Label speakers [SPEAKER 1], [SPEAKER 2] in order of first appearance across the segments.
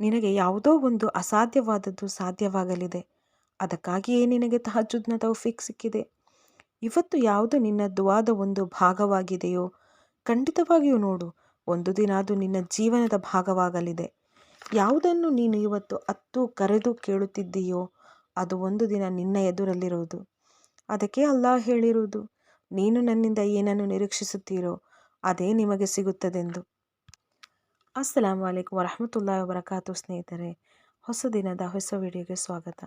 [SPEAKER 1] ನಿನಗೆ ಯಾವುದೋ ಒಂದು ಅಸಾಧ್ಯವಾದದ್ದು ಸಾಧ್ಯವಾಗಲಿದೆ. ಅದಕ್ಕಾಗಿಯೇ ನಿನಗೆ ತಹಜುದ್ನ ತೌಫಿಕ್ ಸಿಕ್ಕಿದೆ. ಇವತ್ತು ಯಾವುದು ನಿನ್ನ ದುವಾದ ಒಂದು ಭಾಗವಾಗಿದೆಯೋ ಖಂಡಿತವಾಗಿಯೂ ನೋಡು, ಒಂದು ದಿನ ಅದು ನಿನ್ನ ಜೀವನದ ಭಾಗವಾಗಲಿದೆ. ಯಾವುದನ್ನು ನೀನು ಇವತ್ತು ಅತ್ತು ಕರೆದು ಕೇಳುತ್ತಿದ್ದೀಯೋ ಅದು ಒಂದು ದಿನ ನಿನ್ನ ಎದುರಲ್ಲಿರುವುದು. ಅದಕ್ಕೆ ಅಲ್ಲಾಹ್ ಹೇಳಿರುವುದು, ನೀನು ನನ್ನಿಂದ ಏನನ್ನು ನಿರೀಕ್ಷಿಸುತ್ತೀರೋ ಅದೇ ನಿಮಗೆ ಸಿಗುತ್ತದೆಂದು. ಅಸ್ಸಲಾಮು ಅಲೈಕುಮ್ ವರಹಮತುಲ್ಲಾ ವಬರಕಾತು ಸ್ನೇಹಿತರೆ, ಹೊಸ ದಿನದ ಹೊಸ ವಿಡಿಯೋಗೆ ಸ್ವಾಗತ.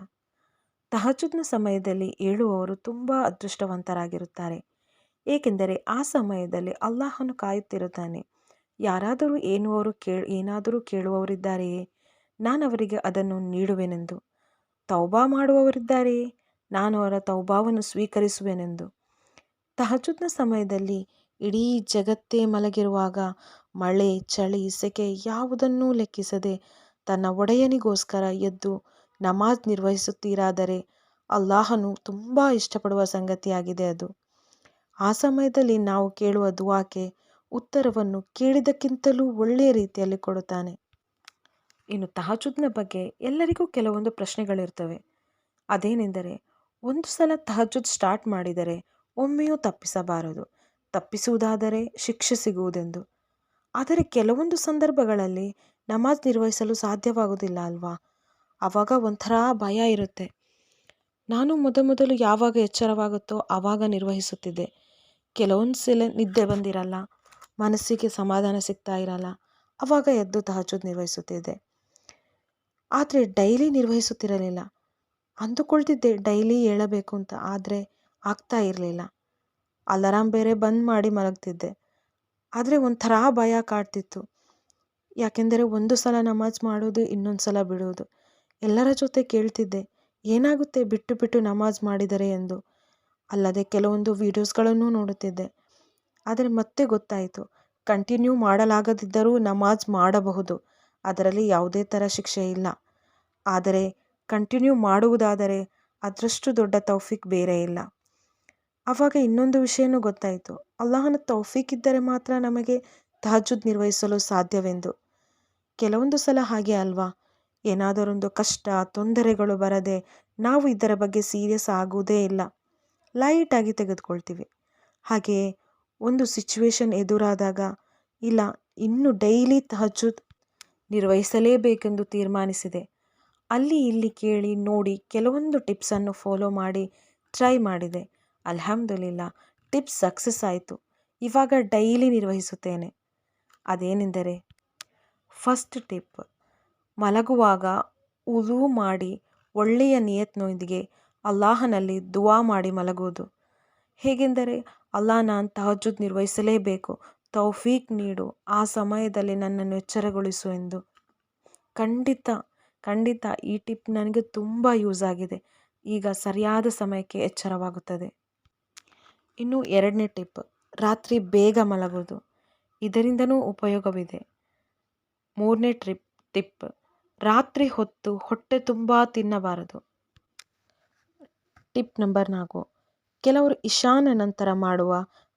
[SPEAKER 1] ತಹಜುದ್ನ ಸಮಯದಲ್ಲಿ ಏಳುವವರು ತುಂಬ ಅದೃಷ್ಟವಂತರಾಗಿರುತ್ತಾರೆ. ಏಕೆಂದರೆ ಆ ಸಮಯದಲ್ಲಿ ಅಲ್ಲಾಹನು ಕಾಯುತ್ತಿರುತ್ತಾನೆ, ಯಾರಾದರೂ ಏನುವರು ಕೇಳ, ಏನಾದರೂ ಕೇಳುವವರಿದ್ದಾರೆಯೇ? ನಾನು ಅವರಿಗೆ ಅದನ್ನು ನೀಡುವೆನೆಂದು. ತೌಬಾ ಮಾಡುವವರಿದ್ದಾರೆಯೇ? ನಾನು ಅವರ ತೌಬಾವನ್ನು ಸ್ವೀಕರಿಸುವೆನೆಂದು. ತಹಜುದ್ನ ಸಮಯದಲ್ಲಿ ಇಡೀ ಜಗತ್ತೇ ಮಲಗಿರುವಾಗ ಮಳೆ, ಚಳಿ, ಸೆಕೆ ಯಾವುದನ್ನೂ ಲೆಕ್ಕಿಸದೆ ತನ್ನ ಒಡೆಯನಿಗೋಸ್ಕರ ಎದ್ದು ನಮಾಜ್ ನಿರ್ವಹಿಸುತ್ತೀರಾದರೆ ಅಲ್ಲಾಹನು ತುಂಬ ಇಷ್ಟಪಡುವ ಸಂಗತಿಯಾಗಿದೆ ಅದು. ಆ ಸಮಯದಲ್ಲಿ ನಾವು ಕೇಳುವ ದುವಾಕೆ ಉತ್ತರವನ್ನು ಕೇಳಿದಕ್ಕಿಂತಲೂ ಒಳ್ಳೆಯ ರೀತಿಯಲ್ಲಿ ಕೊಡುತ್ತಾನೆ. ಇನ್ನು ತಹಜುದ್ನ ಬಗ್ಗೆ ಎಲ್ಲರಿಗೂ ಕೆಲವೊಂದು ಪ್ರಶ್ನೆಗಳಿರ್ತವೆ. ಅದೇನೆಂದರೆ, ಒಂದು ಸಲ ತಹಜುದ್ ಸ್ಟಾರ್ಟ್ ಮಾಡಿದರೆ ಒಮ್ಮೆಯೂ ತಪ್ಪಿಸಬಾರದು. ತಪ್ಪಿಸುವುದಾದರೆ ಶಿಕ್ಷೆ ಸಿಗುವುದೆಂದು. ಆದರೆ ಕೆಲವೊಂದು ಸಂದರ್ಭಗಳಲ್ಲಿ ನಮಾಜ್ ನಿರ್ವಹಿಸಲು ಸಾಧ್ಯವಾಗುವುದಿಲ್ಲ ಅಲ್ವಾ? ಆವಾಗ ಒಂಥರ ಭಯ ಇರುತ್ತೆ. ನಾನು ಮೊದಮೊದಲು ಯಾವಾಗ ಎಚ್ಚರವಾಗುತ್ತೋ ಆವಾಗ ನಿರ್ವಹಿಸುತ್ತಿದ್ದೆ. ಕೆಲವೊಂದು ಸಲ ನಿದ್ದೆ ಬಂದಿರಲ್ಲ, ಮನಸ್ಸಿಗೆ ಸಮಾಧಾನ ಸಿಗ್ತಾ ಇರಲ್ಲ ಆವಾಗ ಎದ್ದು ತಹಜುದ್ ನಿರ್ವಹಿಸುತ್ತಿದ್ದೆ. ಆದರೆ ಡೈಲಿ ನಿರ್ವಹಿಸುತ್ತಿರಲಿಲ್ಲ. ಅಂದುಕೊಳ್ತಿದ್ದೆ ಡೈಲಿ ಹೇಳಬೇಕು ಅಂತ, ಆದರೆ ಆಗ್ತಾ ಇರಲಿಲ್ಲ. ಅಲಾರಾಮ್ ಬೇರೆ ಬಂದ್ ಮಾಡಿ ಮಲಗ್ತಿದ್ದೆ. ಆದರೆ ಒಂಥರ ಭಯ ಕಾಡ್ತಿತ್ತು. ಯಾಕೆಂದರೆ ಒಂದು ಸಲ ನಮಾಜ್ ಮಾಡೋದು, ಇನ್ನೊಂದು ಸಲ ಬಿಡೋದು. ಎಲ್ಲರ ಜೊತೆ ಕೇಳ್ತಿದ್ದೆ, ಏನಾಗುತ್ತೆ ಬಿಟ್ಟು ಬಿಟ್ಟು ನಮಾಜ್ ಮಾಡಿದರೆ ಎಂದು. ಅಲ್ಲದೆ ಕೆಲವೊಂದು ವೀಡಿಯೋಸ್ಗಳನ್ನು ನೋಡುತ್ತಿದ್ದೆ. ಆದರೆ ಮತ್ತೆ ಗೊತ್ತಾಯಿತು, ಕಂಟಿನ್ಯೂ ಮಾಡಲಾಗದಿದ್ದರೂ ನಮಾಜ್ ಮಾಡಬಹುದು. ಅದರಲ್ಲಿ ಯಾವುದೇ ಥರ ಶಿಕ್ಷೆ ಇಲ್ಲ. ಆದರೆ, ಕಂಟಿನ್ಯೂ ಮಾಡುವುದಾದರೆ ಅದರಷ್ಟು ದೊಡ್ಡ ತೌಫಿಕ್ ಬೇರೆ ಇಲ್ಲ. ಆವಾಗ ಇನ್ನೊಂದು ವಿಷಯನೂ ಗೊತ್ತಾಯಿತು. ಅಲ್ಲಾಹನ ತೌಫೀಕ್ ಇದ್ದರೆ ಮಾತ್ರ ನಮಗೆ ತಹಜುದ್ ನಿರ್ವಹಿಸಲು ಸಾಧ್ಯವೆಂದು. ಕೆಲವೊಂದು ಸಲ ಹಾಗೆ ಅಲ್ವಾ? ಏನಾದರೊಂದು ಕಷ್ಟ, ತೊಂದರೆಗಳು ಬರದೆ ನಾವು ಇದರ ಬಗ್ಗೆ ಸೀರಿಯಸ್ ಆಗುವುದೇ ಇಲ್ಲ. ಲೈಟಾಗಿ ತೆಗೆದುಕೊಳ್ತೀವಿ. ಹಾಗೆಯೇ ಒಂದು ಸಿಚುವೇಶನ್ ಎದುರಾದಾಗ, ಇಲ್ಲ, ಇನ್ನು ಡೈಲಿ ತಹಜುದ್ ನಿರ್ವಹಿಸಲೇಬೇಕೆಂದು ತೀರ್ಮಾನಿಸಿದೆ. ಅಲ್ಲಿ ಇಲ್ಲಿ ಕೇಳಿ ನೋಡಿ ಕೆಲವೊಂದು ಟಿಪ್ಸನ್ನು ಫಾಲೋ ಮಾಡಿ ಟ್ರೈ ಮಾಡಿದೆ. ಅಲ್ಹಮ್ದುಲಿಲ್ಲ ಟಿಪ್ಸ್ ಸಕ್ಸಸ್ ಆಯಿತು. ಇವಾಗ ಡೈಲಿ ನಿರ್ವಹಿಸುತ್ತೇನೆ. ಅದೇನೆಂದರೆ, ಫಸ್ಟ್ ಟಿಪ್, ಮಲಗುವಾಗ ಉಲು ಮಾಡಿ ಒಳ್ಳೆಯ ನಿಯತ್ನೊಂದಿಗೆ ಅಲ್ಲಾಹನಲ್ಲಿ ದುವಾ ಮಾಡಿ ಮಲಗುವುದು ಹೇಗೆಂದರೆ ಅಲ್ಲಾ ನಾನು ತಹಜುದ್ ನಿರ್ವಹಿಸಲೇಬೇಕು, ತೌಫೀಕ್ ನೀಡು, ಆ ಸಮಯದಲ್ಲಿ ನನ್ನನ್ನು ಎಚ್ಚರಗೊಳಿಸು ಎಂದು. ಖಂಡಿತ ಖಂಡಿತ ಈ ಟಿಪ್ ನನಗೆ ತುಂಬ ಯೂಸ್ ಆಗಿದೆ. ಈಗ ಸರಿಯಾದ ಸಮಯಕ್ಕೆ ಎಚ್ಚರವಾಗುತ್ತದೆ. ಇನ್ನು ಎರಡನೇ ಟಿಪ್, ರಾತ್ರಿ ಬೇಗ ಮಲಗೋದು ಇದರಿಂದನೂ ಉಪಯೋಗವಿದೆ. ಮೂರನೇ ಟ್ರಿಪ್, ಟಿಪ್, ರಾತ್ರಿ ಹೊತ್ತು ಹೊಟ್ಟೆ ತುಂಬ ತಿನ್ನಬಾರದು. ಟಿಪ್ ನಂಬರ್ ನಾಲ್ಕು, ಕೆಲವರು ಇಶಾನ ನಂತರ ಮಾಡುವ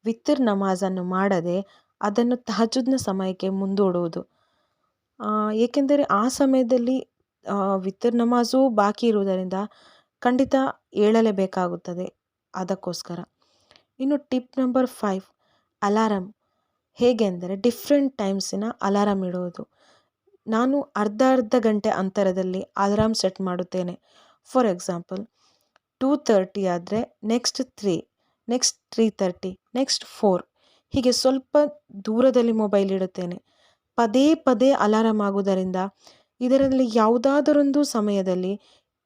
[SPEAKER 1] ವಿತಿರ್ ನಮಾಜನ್ನು ಮಾಡದೆ ಅದನ್ನು ತಹಜುದ್ನ ಸಮಯಕ್ಕೆ ಮುಂದೂಡುವುದು. ಏಕೆಂದರೆ ಆ ಸಮಯದಲ್ಲಿ ವಿತಿರ್ ನಮಾಜು ಬಾಕಿ ಇರುವುದರಿಂದ ಖಂಡಿತ ಏಳಲೇಬೇಕಾಗುತ್ತದೆ. ಅದಕ್ಕೋಸ್ಕರ. ಇನ್ನು ಟಿಪ್ ನಂಬರ್ ಫೈವ್, ಅಲಾರಂ. ಹೇಗೆ ಅಂದರೆ ಡಿಫ್ರೆಂಟ್ ಟೈಮ್ಸಿನ ಅಲಾರಂ ಇಡುವುದು ನಾನು ಅರ್ಧ ಅರ್ಧ ಗಂಟೆ ಅಂತರದಲ್ಲಿ ಅಲಾರಾಮ್ ಸೆಟ್ ಮಾಡುತ್ತೇನೆ. ಫಾರ್ ಎಕ್ಸಾಂಪಲ್, ಟೂ ತರ್ಟಿ ಆದರೆ next three next three thirty, next four. ಹೀಗೆ ಸ್ವಲ್ಪ ದೂರದಲ್ಲಿ ಮೊಬೈಲ್ ಇಡುತ್ತೇನೆ. ಪದೇ ಪದೇ ಅಲಾರಾಮ್ ಆಗುವುದರಿಂದ ಇದರಲ್ಲಿ ಯಾವುದಾದರೊಂದು ಸಮಯದಲ್ಲಿ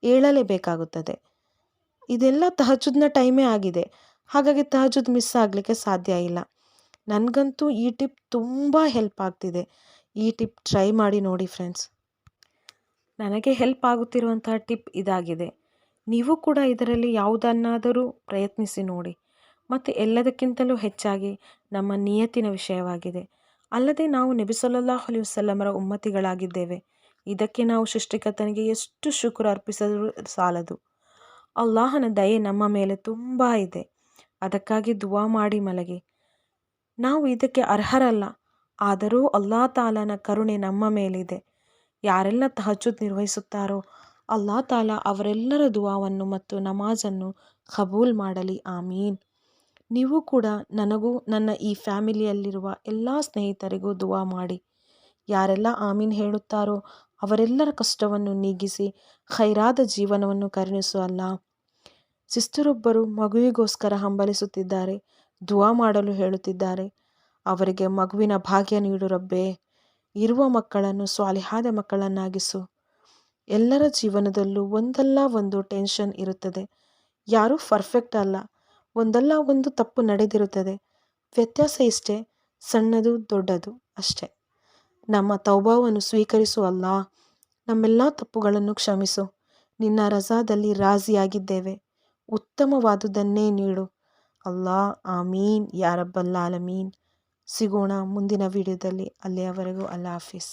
[SPEAKER 1] ಏಳಲೇಬೇಕಾಗುತ್ತದೆ. ಇದೆಲ್ಲ ತಹಜುದ್ನ ಟೈಮೇ ಆಗಿದೆ. ಹಾಗಾಗಿ ತಹಜುದ್ ಮಿಸ್ ಆಗಲಿಕ್ಕೆ ಸಾಧ್ಯ ಇಲ್ಲ. ನನಗಂತೂ ಈ ಟಿಪ್ ತುಂಬ ಹೆಲ್ಪ್ ಆಗ್ತಿದೆ. ಈ ಟಿಪ್ ಟ್ರೈ ಮಾಡಿ ನೋಡಿ ಫ್ರೆಂಡ್ಸ್ ನನಗೆ ಹೆಲ್ಪ್ ಆಗುತ್ತಿರುವಂತಹ ಟಿಪ್ ಇದಾಗಿದೆ. ನೀವು ಕೂಡ ಇದರಲ್ಲಿ ಯಾವುದನ್ನಾದರೂ ಪ್ರಯತ್ನಿಸಿ ನೋಡಿ. ಮತ್ತು ಎಲ್ಲದಕ್ಕಿಂತಲೂ ಹೆಚ್ಚಾಗಿ ನಮ್ಮ ನಿಯತ್ತಿನ ವಿಷಯವಾಗಿದೆ. ಅಲ್ಲದೆ ನಾವು ನಬಿಸೊಲ್ಲಾಹ್ ಅಲಿ ವಸಲ್ಲಮರ ಉಮ್ಮತಿಗಳಾಗಿದ್ದೇವೆ. ಇದಕ್ಕೆ ನಾವು ಸೃಷ್ಟಿಕರ್ತನಿಗೆ ಎಷ್ಟು ಶುಕ್ರ ಅರ್ಪಿಸಲು ಸಾಲದು. ಅಲ್ಲಾಹನ ದಯೆ ನಮ್ಮ ಮೇಲೆ ತುಂಬ ಇದೆ. ಅದಕ್ಕಾಗಿ ದುವಾ ಮಾಡಿ ಮಲಗಿ. ನಾವು ಇದಕ್ಕೆ ಅರ್ಹರಲ್ಲ, ಆದರೂ ಅಲ್ಲಾ ತಾಲನ ಕರುಣೆ ನಮ್ಮ ಮೇಲಿದೆ. ಯಾರೆಲ್ಲ ತಹಜುದ್ ನಿರ್ವಹಿಸುತ್ತಾರೋ ಅಲ್ಲಾ ತಾಲ ಅವರೆಲ್ಲರ ದುವಾವನ್ನು ಮತ್ತು ನಮಾಜನ್ನು ಕಬೂಲ್ ಮಾಡಲಿ, ಆಮೀನ್. ನೀವು ಕೂಡ ನನಗೂ ನನ್ನ ಈ ಫ್ಯಾಮಿಲಿಯಲ್ಲಿರುವ ಎಲ್ಲ ಸ್ನೇಹಿತರಿಗೂ ದುವಾ ಮಾಡಿ. ಯಾರೆಲ್ಲ ಆಮೀನ್ ಹೇಳುತ್ತಾರೋ ಅವರೆಲ್ಲರ ಕಷ್ಟವನ್ನು ನೀಗಿಸಿ, ಖೈರಾದ ಜೀವನವನ್ನು ಕರುಣಿಸು ಕರುಣಿಸುವಲ್ಲ ಸಿಸ್ಟರೊಬ್ಬರು ಮಗುವಿಗೋಸ್ಕರ ಹಂಬಲಿಸುತ್ತಿದ್ದಾರೆ, ದುವಾ ಮಾಡಲು ಹೇಳುತ್ತಿದ್ದಾರೆ. ಅವರಿಗೆ ಮಗುವಿನ ಭಾಗ್ಯ ನೀಡು ರಬ್ಬೇ, ಇರುವ ಮಕ್ಕಳನ್ನು ಸ್ವಾಲಿಹಾದ ಮಕ್ಕಳನ್ನಾಗಿಸು. ಎಲ್ಲರ ಜೀವನದಲ್ಲೂ ಒಂದಲ್ಲ ಒಂದು ಟೆನ್ಷನ್ ಇರುತ್ತದೆ. ಯಾರೂ ಪರ್ಫೆಕ್ಟ್ ಅಲ್ಲ, ಒಂದಲ್ಲ ಒಂದು ತಪ್ಪು ನಡೆದಿರುತ್ತದೆ. ವ್ಯತ್ಯಾಸ ಇಷ್ಟೇ, ಸಣ್ಣದು ದೊಡ್ಡದು ಅಷ್ಟೇ. ನಮ್ಮ ತೌಬಾವನ್ನು ಸ್ವೀಕರಿಸು ಅಲ್ಲ, ನಮ್ಮೆಲ್ಲ ತಪ್ಪುಗಳನ್ನು ಕ್ಷಮಿಸು. ನಿನ್ನ ರಜಾದಲ್ಲಿ ರಾಜಿಯಾಗಿದ್ದೇವೆ. ಉತ್ತಮವಾದುದನ್ನೇ ನೀಡು. ಅಲ್ಲಾ ಆಮೀನ್ ಯಾರಬ್ಬಲ್ಲಾಲಮೀನ್ ಸಿಗೋಣ ಮುಂದಿನ ವಿಡಿಯೋದಲ್ಲಿ. ಅಲ್ಲಿಯವರೆಗೂ ಅಲ್ಲಾ ಹಾಫೀಸ್.